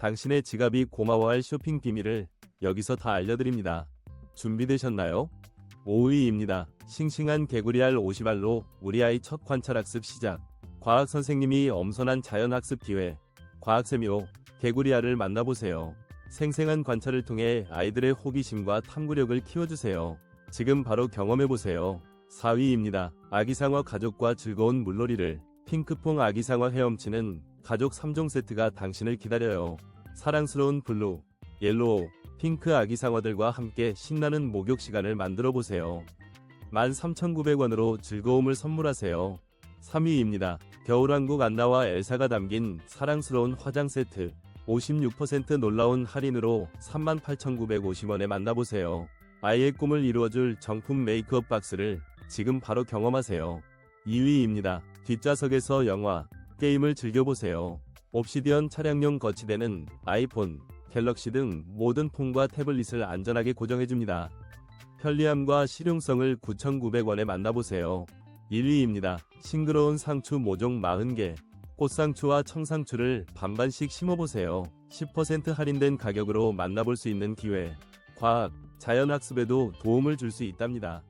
당신의 지갑이 고마워할 쇼핑 비밀을 여기서 다 알려드립니다. 준비되셨나요? 5위입니다. 싱싱한 개구리알 50알로 우리 아이 첫 관찰학습 시작. 과학 선생님이 엄선한 자연학습 기회. 과학세미오 개구리알을 만나보세요. 생생한 관찰을 통해 아이들의 호기심과 탐구력을 키워주세요. 지금 바로 경험해보세요. 4위입니다. 아기상어 가족과 즐거운 물놀이를 핑크퐁 아기상어 헤엄치는 가족 3종 세트가 당신을 기다려요. 사랑스러운 블루, 옐로우, 핑크 아기 상어들과 함께 신나는 목욕 시간을 만들어 보세요. 13,900원으로 즐거움을 선물하세요. 3위입니다. 겨울왕국 안나와 엘사가 담긴 사랑스러운 화장 세트 56% 놀라운 할인으로 38,950원에 만나보세요. 아이의 꿈을 이루어줄 정품 메이크업 박스를 지금 바로 경험하세요. 2위입니다. 뒷좌석에서 영화, 게임을 즐겨보세요. 옵시디언 차량용 거치대는 아이폰, 갤럭시 등 모든 폰과 태블릿을 안전하게 고정해줍니다. 편리함과 실용성을 9,900원에 만나보세요. 1위입니다. 싱그러운 상추 모종 40개. 꽃상추와 청상추를 반반씩 심어보세요. 10% 할인된 가격으로 만나볼 수 있는 기회. 과학, 자연학습에도 도움을 줄 수 있답니다.